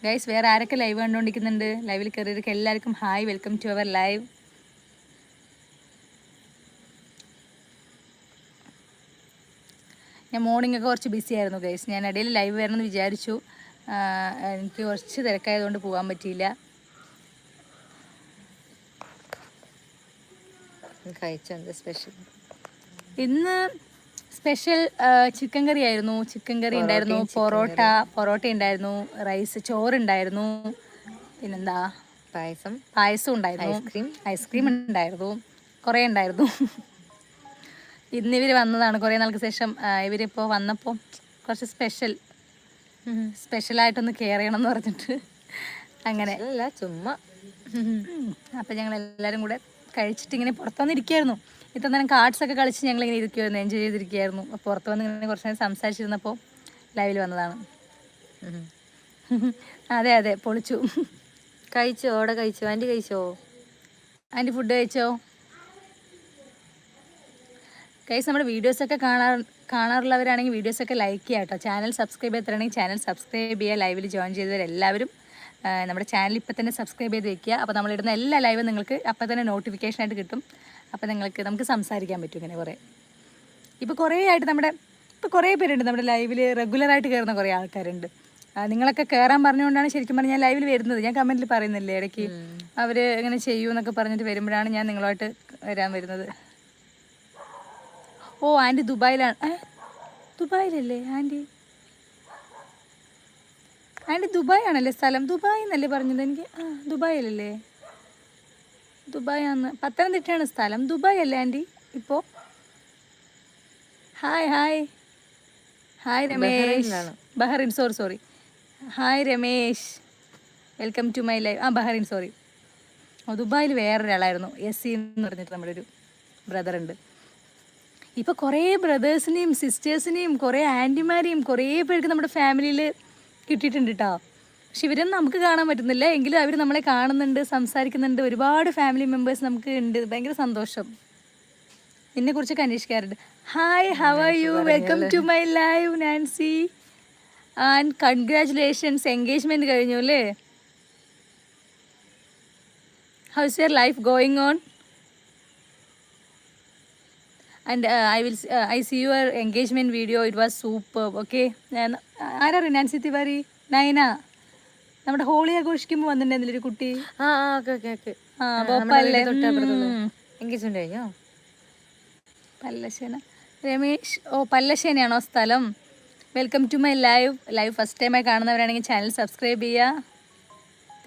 ഗൈസ് വേറെ ആരൊക്കെ ലൈവ് കണ്ടുകൊണ്ടിരിക്കുന്നുണ്ട്? ലൈവിൽ കയറിയവർക്ക് എല്ലാവർക്കും hi welcome to our live ഞാൻ മോർണിംഗ് ഒക്കെ കുറച്ച് ബിസി ആയിരുന്നു ഗൈസ് ഞാൻ ഇടയിൽ ലൈവ് വരണമെന്ന് വിചാരിച്ചു. എനിക്ക് കുറച്ച് തിരക്കായതുകൊണ്ട് പോകാൻ പറ്റിയില്ല. കഴിച്ചോ എന്താ സ്പെഷ്യൽ ഇന്ന് സ്പെഷ്യൽ ചിക്കൻ കറി ആയിരുന്നു. ചിക്കൻ കറി ഉണ്ടായിരുന്നു. പൊറോട്ട പൊറോട്ട ഉണ്ടായിരുന്നു. റൈസ് ചോറ് ഉണ്ടായിരുന്നു പിന്നെന്താ? പായസം. പായസം ഉണ്ടായിരുന്നു. ഐസ്ക്രീം. ഐസ്ക്രീം ഉണ്ടായിരുന്നു. കുറേ ഉണ്ടായിരുന്നു. ഇന്ന് ഇവർ വന്നതാണ് കുറേ നാൾക്ക് ശേഷം. ഇവരിപ്പോൾ വന്നപ്പോൾ കുറച്ച് സ്പെഷ്യൽ സ്പെഷ്യലായിട്ടൊന്ന് കെയർ ചെയ്യണം എന്ന് പറഞ്ഞിട്ട് അങ്ങനെ. ചുമ്മാ. അപ്പം ഞങ്ങൾ എല്ലാവരും കൂടെ കഴിച്ചിട്ട് ഇങ്ങനെ പുറത്ത് വന്നിരിക്കുകയായിരുന്നു ഇത്ര നേരം കാർഡ്സ് ഒക്കെ കളിച്ച് ഞങ്ങൾ ഇങ്ങനെ ഇരിക്കുമായിരുന്നു എൻജോയ് ചെയ്തിരിക്കുകയായിരുന്നു അപ്പോൾ പുറത്ത് വന്ന് ഇങ്ങനെ കുറച്ച് നേരം സംസാരിച്ചിരുന്നപ്പോൾ ലൈവിൽ വന്നതാണ്. അതെ അതെ പൊളിച്ചു. കഴിച്ചോ? അവിടെ കഴിച്ചോ? ആന്റി കഴിച്ചോ? ആന്റി ഫുഡ് കഴിച്ചോ? കൈസ് നമ്മുടെ വീഡിയോസൊക്കെ കാണാർ കാണാറുള്ളവരാണെങ്കിൽ വീഡിയോസൊക്കെ ലൈക്ക് ചെയ്യാം കേട്ടോ. ചാനൽ സബ്സ്ക്രൈബ് ചെയ്തിട്ടുണ്ടെങ്കിൽ ചാനൽ സബ്സ്ക്രൈബ് ചെയ്യുക ലൈവിൽ ജോയിൻ ചെയ്തവരെല്ലാവരും നമ്മുടെ ചാനൽ ഇപ്പം തന്നെ സബ്സ്ക്രൈബ് ചെയ്ത് വയ്ക്കുക അപ്പോൾ നമ്മളിടുന്ന എല്ലാ ലൈവും നിങ്ങൾക്ക് അപ്പം തന്നെ നോട്ടിഫിക്കേഷനായിട്ട് കിട്ടും. അപ്പോൾ നിങ്ങൾക്ക് നമുക്ക് സംസാരിക്കാൻ പറ്റും ഇങ്ങനെ കുറേ. ഇപ്പോൾ കുറേ ആയിട്ട് നമ്മുടെ ഇപ്പോൾ കുറേ പേരുണ്ട് നമ്മുടെ ലൈവിൽ റെഗുലറായിട്ട് കയറുന്ന കുറേ ആൾക്കാരുണ്ട്. നിങ്ങളൊക്കെ കയറാൻ പറഞ്ഞുകൊണ്ടാണ് ശരിക്കും പറഞ്ഞാൽ ഞാൻ ലൈവിൽ വരുന്നത്. ഞാൻ കമന്റിൽ പറയുന്നില്ലേ ഇടയ്ക്ക് അവർ ഇങ്ങനെ ചെയ്യൂ എന്നൊക്കെ പറഞ്ഞിട്ട് വരുമ്പോഴാണ് ഞാൻ നിങ്ങളുമായിട്ട് വരാൻ വരുന്നത്. ഓ ആന്റി ദുബായിലാണ്. ദുബായിലല്ലേ ആന്റി ആന്റി ദുബായ് ആണല്ലേ സ്ഥലം? ദുബായ് എന്നല്ലേ പറഞ്ഞത് എനിക്ക്? ദുബായിലല്ലേ ദുബായ് ആണ്. പത്തനംതിട്ടയാണ് സ്ഥലം. ദുബായ് അല്ലേ ആന്റി? ഇപ്പോൾ hi hi. Hi Ramesh. Bahrain sorry sorry. Hi Ramesh. Welcome to my life. ആ ബഹറിൻ സോറി. ഓ ദുബായിൽ വേറൊരാളായിരുന്നു. എസ് സി എന്ന് പറഞ്ഞിട്ട് നമ്മുടെ ഒരു ബ്രദർ ഉണ്ട്. ഇപ്പോൾ കുറേ ബ്രദേഴ്സിനെയും സിസ്റ്റേഴ്സിനെയും കുറേ ആന്റിമാരെയും കുറേ പേർക്ക് നമ്മുടെ ഫാമിലിയിൽ കിട്ടിയിട്ടുണ്ട് കേട്ടോ പക്ഷെ ഇവരൊന്നും നമുക്ക് കാണാൻ പറ്റുന്നില്ല. എങ്കിലും അവർ നമ്മളെ കാണുന്നുണ്ട് സംസാരിക്കുന്നുണ്ട്. ഒരുപാട് ഫാമിലി മെമ്പേഴ്സ് നമുക്ക് ഉണ്ട്. ഭയങ്കര സന്തോഷം. എന്നെ കുറിച്ചൊക്കെ അന്വേഷിക്കാറുണ്ട്. Hi how are you welcome to my live Nancy and congratulations engagement കഴിഞ്ഞു അല്ലേ? How's your life going on and I will I see your engagement video it was super okay ആരാ Nancy Tiwari Nayana നമ്മുടെ ഹോളി ആഘോഷിക്കുമ്പോൾ വന്നിട്ടുണ്ടായിരുന്നില്ല ഒരു കുട്ടി? ആ ആ ഓക്കെ ഓക്കെ ഓക്കെ. ആ ഭോപ്പാലിലെ എൻഗേജ്മെന്റ് കഴിഞ്ഞോ? പല്ലശേന രമേശ് ഓ പല്ലശ്ശേനയാണോ സ്ഥലം? Welcome to my live live first ടൈമായി കാണുന്നവരാണെങ്കിൽ ചാനൽ സബ്സ്ക്രൈബ് ചെയ്യുക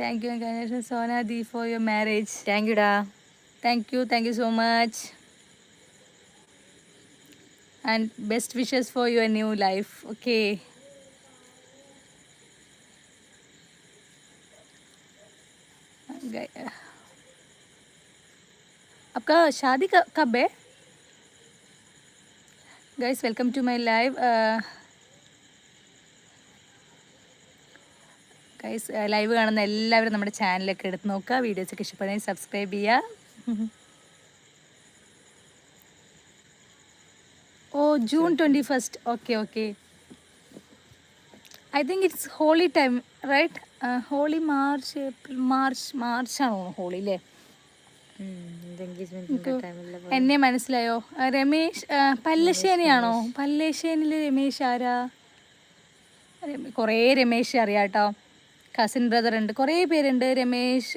thank you Sona the for your marriage thank you ഡാ. Thank you thank you so much and best wishes for your new life okay आपका शादी क- कब है guys welcome to my live guys live കാണുന്ന എല്ലാവരും നമ്മുടെ ചാനലൊക്കെ എടുത്ത് നോക്കുക വീഡിയോസൊക്കെ ഇഷ്ടപ്പെടുന്നെങ്കിൽ സബ്സ്ക്രൈബ് ചെയ്യുക oh June twenty first okay okay I think it's Holi time right Holi March April March മാർച്ചാണോ Holi അല്ലേ എന്നെ മനസ്സിലായോ? രമേശ് പല്ലശ്ശേനിയാണോ? പല്ലശ്ശേനിൽ രമേശ്. ആരാ? കൊറേ കുറേ രമേശ് അറിയാം കേട്ടോ കസിൻ ബ്രദർ ഉണ്ട്. കുറേ പേരുണ്ട്. രമേശ്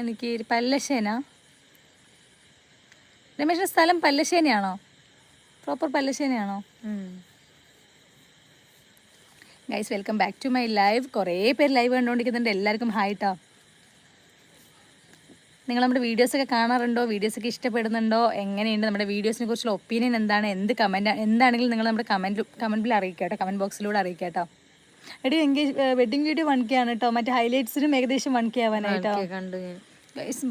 എനിക്ക് പല്ലശ്ശേന. രമേശിന്റെ സ്ഥലം പല്ലശ്ശേനിയാണോ? Proper പല്ലശ്ശേനിയാണോ? Guys welcome back to my live കുറേ പേര് ലൈവ് കണ്ടുകൊണ്ടിരിക്കുന്നുണ്ട് എല്ലാവർക്കും ഹായ് ട്ടോ. നിങ്ങൾ നമ്മുടെ വീഡിയോസൊക്കെ കാണാറുണ്ടോ? വീഡിയോസൊക്കെ ഇഷ്ടപ്പെടുന്നുണ്ടോ? എങ്ങനെയുണ്ട് നമ്മുടെ വീഡിയോസിനെ കുറിച്ചുള്ള ഒപ്പീനിയൻ എന്താണ്? എന്ത് കമന്റ് എന്താണെങ്കിലും നിങ്ങൾ നമ്മുടെ കമന്റ് കമന്റിൽ അറിയിക്കുക കേട്ടോ. കമന്റ് ബോക്സിലൂടെ അറിയിക്കുക കേട്ടോ. എടി എങ്കിൽ വെഡിങ് വീഡിയോ വൺ കെ ആണ് കേട്ടോ മറ്റേ ഹൈലൈറ്റ്സിനും ഏകദേശം വൺ കെ ആവാനായിട്ടോ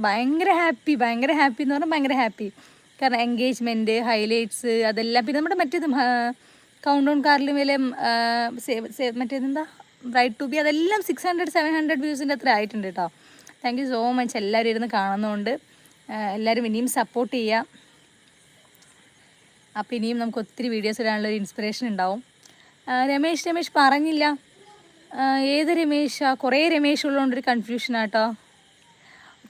ഭയങ്കര ഹാപ്പി ഭയങ്കര ഹാപ്പി എന്ന് പറഞ്ഞാൽ ഭയങ്കര ഹാപ്പി കാരണം എൻഗേജ്മെന്റ് ഹൈലൈറ്റ്സ് അതെല്ലാം. പിന്നെ നമ്മുടെ മറ്റേതും കൗണ്ട് ഡൗൺ കാറിൽ മേലെ മറ്റേതെന്താ റൈറ്റ് ടു ബി അതെല്ലാം സിക്സ് ഹൺഡ്രഡ് സെവൻ ഹൺഡ്രഡ് വ്യൂസിന്റെ അത്ര ആയിട്ടുണ്ട് കേട്ടോ താങ്ക് യു സോ മച്ച് എല്ലാവരും ഇരുന്ന് കാണുന്നതുകൊണ്ട് എല്ലാവരും ഇനിയും സപ്പോർട്ട് ചെയ്യുക അപ്പോൾ ഇനിയും നമുക്ക് ഒത്തിരി വീഡിയോസ് ഇടാനുള്ള ഒരു ഇൻസ്പിറേഷൻ ഉണ്ടാവും. രമേശ് രമേശ് പറഞ്ഞില്ല. ഏത് രമേശാ? കുറേ രമേശ് ഉള്ളതുകൊണ്ടൊരു കൺഫ്യൂഷൻ ആട്ടോ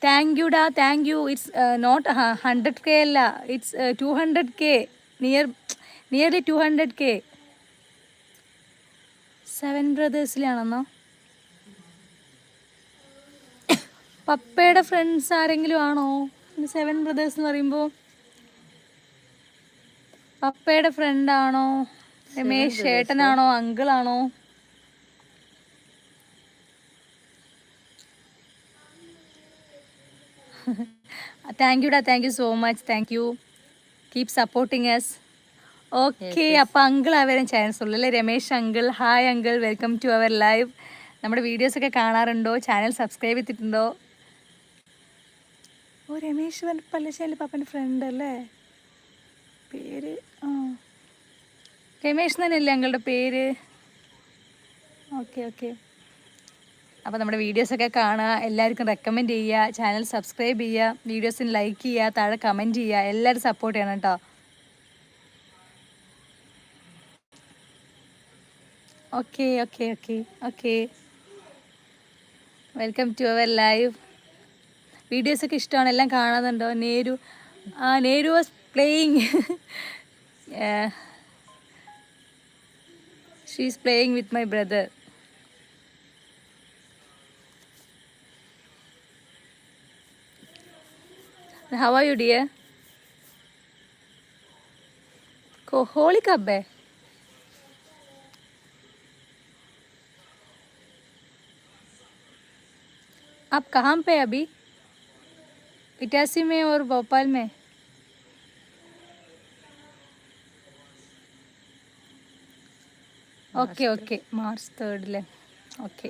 thank യുടാ thank you it's not hundred K അല്ല. It's two hundred K near nearly two hundred K seven ബ്രദേഴ്സിലാണെന്നോ പപ്പയുടെ ഫ്രണ്ട്സ് ആരെങ്കിലും ആണോ? സെവൻ ബ്രദേഴ്സ് എന്ന് പറയുമ്പോൾ പപ്പയുടെ ഫ്രണ്ടാണോ രമേശ് ചേട്ടനാണോ? അങ്കിളാണോ thank യുടാ thank you so much thank you keep supporting us okay അപ്പൊ അങ്കിൾ വരാൻ ചാൻസ് ഉള്ളു അല്ലേ? Ramesh uncle hi uncle welcome to our live നമ്മുടെ വീഡിയോസ് ഒക്കെ കാണാറുണ്ടോ? ചാനൽ സബ്സ്ക്രൈബ് ചെയ്തിട്ടുണ്ടോ? ഓ രമേശ് പല്ലശ്ശേരി പാപ്പന്റെ ഫ്രണ്ട് അല്ലേ? പേര് ആ. രമേശ് തന്നെയല്ലേ അങ്കിളുടെ പേര്? ഓക്കെ ഓക്കെ അപ്പോൾ നമ്മുടെ വീഡിയോസൊക്കെ കാണുക എല്ലാവർക്കും റെക്കമെൻഡ് ചെയ്യുക ചാനൽ സബ്സ്ക്രൈബ് ചെയ്യുക വീഡിയോസിന് ലൈക്ക് ചെയ്യുക താഴെ കമന്റ് ചെയ്യുക എല്ലാവരും സപ്പോർട്ട് ചെയ്യണം കേട്ടോ. Okay okay okay okay. Welcome to our live വീഡിയോസൊക്കെ ഇഷ്ടമാണ് എല്ലാം കാണുന്നുണ്ടോ നേരു ആ Neru was playing she's playing with my brother How are you, dear? आप कहाँ पे अभी? इटासी में और भोपाल में? ओके ओके मार्च थर्ड ले। Okay.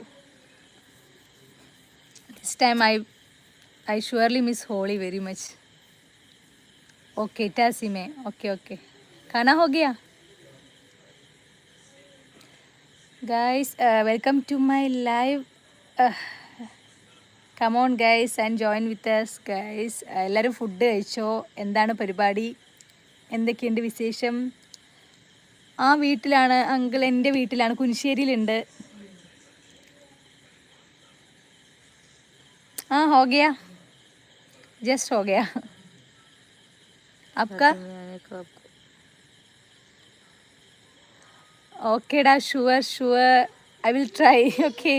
This time I I surely miss Holi very much okay Itarsi में। Okay okay. खाना हो गया? Guys welcome to my live come on guys and join with us guys എല്ലാവരും food കഴിച്ചോ എന്താണ് പരിപാടി എന്തൊക്കെയുണ്ട് വിശേഷം ആ വീട്ടിലാണ് അങ്കിൾ എൻ്റെ വീട്ടിലാണ് കുനിശ്ശേരിയിലുണ്ട് ആ ഹോ ഗയാ ജസ്റ്റ് ഹോ ഗയാ आपका ओके डा sure sure I will try okay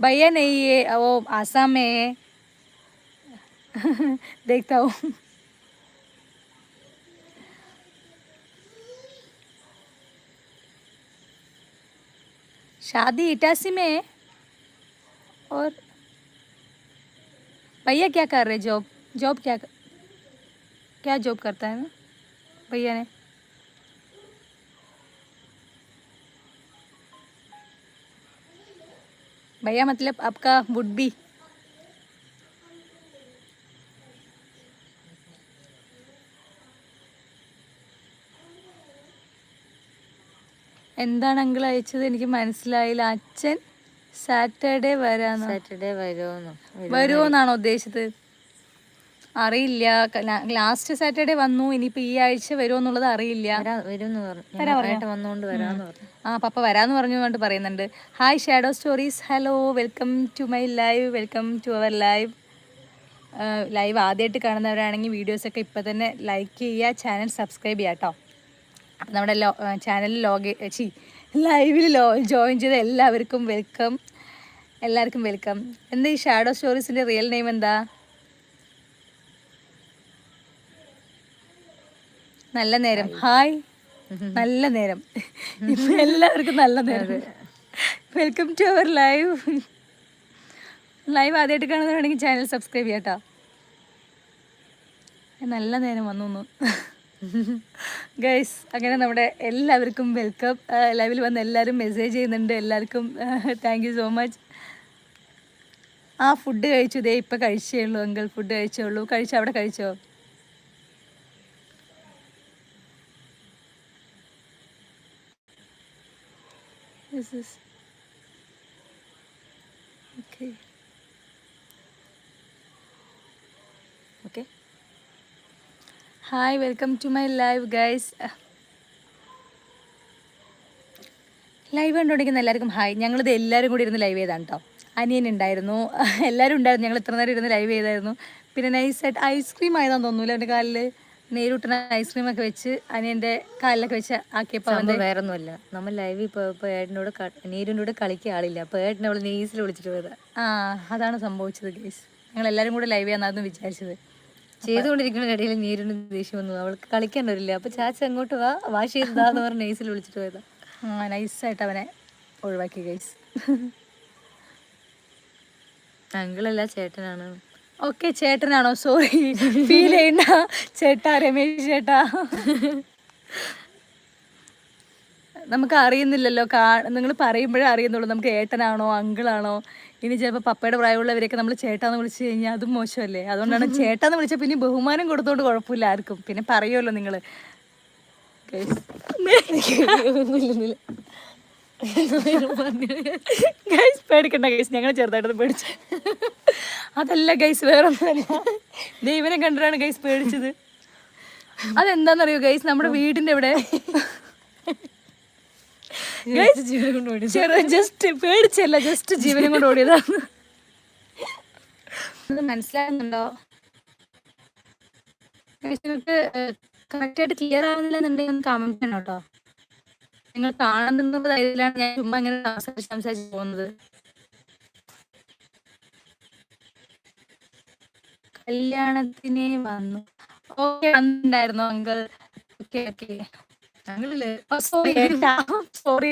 भैया नहीं है वो आसाम में है। देखता हूँ। शादी इटासी में है। और भैया क्या कर रहे जॉब जॉब क्या कर... क्या जॉब करता है ना? भैया ने भैया मतलब आपका वुड बी എന്താണ് അങ്കിൾ അയച്ചത് എനിക്ക് മനസ്സിലായില്ല അച്ഛൻ സാറ്റർഡേ വരാന്ന് സാറ്റർഡേ വരുമെന്നോ വരുമോന്നാണോ ഉദ്ദേശിച്ചത് അറിയില്ല. ലാസ്റ്റ് സാറ്റർഡേ വന്നു ഇനിയിപ്പോ ഈ ആഴ്ച വരുമോ എന്നുള്ളത് അറിയില്ല. വന്നുകൊണ്ട് ആ പപ്പ വരാന്ന് പറഞ്ഞു കൊണ്ട് പറയുന്നുണ്ട്. Hi shadow stories hello welcome to my live welcome to our live live ആദ്യമായിട്ട് കാണുന്നവരാണെങ്കിൽ വീഡിയോസൊക്കെ ഇപ്പം തന്നെ ലൈക്ക് ചെയ്യുക. ചാനൽ സബ്സ്ക്രൈബ് ചെയ്യുക കേട്ടോ അപ്പം നമ്മുടെ ലോ ചാനലിൽ ലോഗ് ചി ലൈവിൽ ലോ ജോയിൻ ചെയ്ത എല്ലാവർക്കും വെൽക്കം എല്ലാവർക്കും വെൽക്കം എന്താ ഈ ഷാഡോ സ്റ്റോറീസിന്റെ റിയൽ നെയിം എന്താ? നല്ല നേരം. ഹായ്. നല്ല നേരം. ഇപ്പൊ എല്ലാവർക്കും നല്ല നേരം. Welcome to our live live ആദ്യമായിട്ട് കാണുന്നവരാണെങ്കിൽ ചാനൽ സബ്സ്ക്രൈബ് ചെയ്യാട്ടോ. നല്ല നേരം വന്നു ഗൈസ് അങ്ങനെ നമ്മുടെ എല്ലാവർക്കും വെൽക്കം ലൈവിൽ വന്ന് എല്ലാവരും മെസ്സേജ് ചെയ്യുന്നുണ്ട്. എല്ലാവർക്കും താങ്ക് യു സോ മച്ച് ആ ഫുഡ് കഴിച്ചു. ദേ ഇപ്പം കഴിച്ചേ ഉള്ളൂ. അങ്കിൾ ഫുഡ് കഴിച്ചേ ഉള്ളൂ. കഴിച്ചോ? അവിടെ കഴിച്ചോ? This Okay. okay. Hi, welcome to my live, guys. Live കണ്ടുകൊണ്ടിരിക്കുന്ന എല്ലാവർക്കും ഹായ് ഞങ്ങളിത് എല്ലാവരും കൂടി ഇരുന്ന് ലൈവ് ചെയ്താണ് കേട്ടോ അനിയൻ ഉണ്ടായിരുന്നു. എല്ലാവരും ഉണ്ടായിരുന്നു. ഞങ്ങൾ ഇത്ര നേരം ഇരുന്ന് ലൈവ് ചെയ്തായിരുന്നു. പിന്നെ നൈസായിട്ട് ഐസ്ക്രീം ആയതാണെന്ന് തോന്നൂല അവന്റെ കാലിൽ നേരിട്ടുന്ന ഐസ്ക്രീം ഒക്കെ വെച്ച് അനിയന്റെ കാലിലൊക്കെ വെച്ച് ആക്കിയപ്പോ അവന്റെ സംഭവം വേറെ ഒന്നുമില്ല നമ്മൾ ലൈവിൽ പോയപ്പോൾ ഏട്ടനോട് നീരിന്റെ കൂടെ കളിക്കാൻ ആളില്ല. അപ്പോൾ ഏട്ടനെ അവൾ നെയ്സിൽ വിളിച്ചിട്ട് പോയതാ. ആ അതാണ് സംഭവിച്ചത് ഗേസ്. ഞങ്ങൾ എല്ലാരും കൂടെ ലൈവ് ചെയ്യാന്നായിരുന്നു വിചാരിച്ചത്. ചെയ്തുകൊണ്ടിരിക്കുന്ന ഇടയിൽ നീരിന് ദേഷ്യം വന്നു. അവൾക്ക് കളിക്കാൻ വരില്ല അപ്പൊ ചാച്ച അങ്ങോട്ട് വാ വാഷ് ചെയ്താന്ന് പറഞ്ഞ് നെയ്സിൽ വിളിച്ചിട്ട് പോയതാ. ആ നൈസായിട്ട് അവനെ ഒഴിവാക്കി ഗൈസ്. അങ്കിളല്ല ചേട്ടനാണ്. ഓക്കെ ചേട്ടനാണോ? സോറി ഫീൽ ചെയ്യണ്ട. ചേട്ടാ രമേശ് ചേട്ടാ. നമുക്ക് അറിയുന്നില്ലല്ലോ. കാ നിങ്ങൾ പറയുമ്പോഴേ അറിയുന്നുള്ളൂ. നമുക്ക് ഏട്ടനാണോ അങ്കിളാണോ? ഇനി ചിലപ്പോൾ പപ്പയുടെ പ്രായമുള്ളവരെയൊക്കെ നമ്മൾ ചേട്ടാന്ന് വിളിച്ചു കഴിഞ്ഞാൽ അതും മോശമല്ലേ? അതുകൊണ്ടാണ് ചേട്ടാന്ന് വിളിച്ചാൽ പിന്നെ ബഹുമാനം കൊടുത്തോണ്ട് കുഴപ്പമില്ല ആർക്കും. പിന്നെ പറയുമല്ലോ നിങ്ങൾ ഗൈസ് പേടിക്കണ്ട ഗൈസ് ഞങ്ങൾ ചെറുതായിട്ട് പേടിച്ചു. അതല്ല ഗൈസ് വേറൊന്നുമല്ല. ദൈവനെ കണ്ടിട്ടാണ് ഗൈസ് പേടിച്ചത്. അതെന്താന്നറിയോ ഗൈസ് നമ്മുടെ വീടിന്റെ ഇവിടെ. ജസ്റ്റ് പേടിച്ചല്ല ജസ്റ്റ് ജീവനും കൊണ്ട് ഓടിയതാണ് മനസ്സിലാകുന്നുണ്ടോ? ഗൈസ് നിങ്ങൾക്ക് കറക്റ്റ് ആയിട്ട് ക്ലിയർ ആവുന്നില്ല എന്നുണ്ടെങ്കിൽ കമന്റ് ചെയ്യണം കേട്ടോ. നിങ്ങൾ കാണുന്നുള്ള ധൈര്യത്തിലാണ് ഞാൻ ചുമ്മാ ഇങ്ങനെ സംസാരിച്ച് സംസാരിച്ച് പോകുന്നത്. കല്യാണത്തിന് വന്നു. ഓക്കെ വന്നിട്ടുണ്ടായിരുന്നു uncle? Okay okay. അങ്കിളിൽ sorry sorry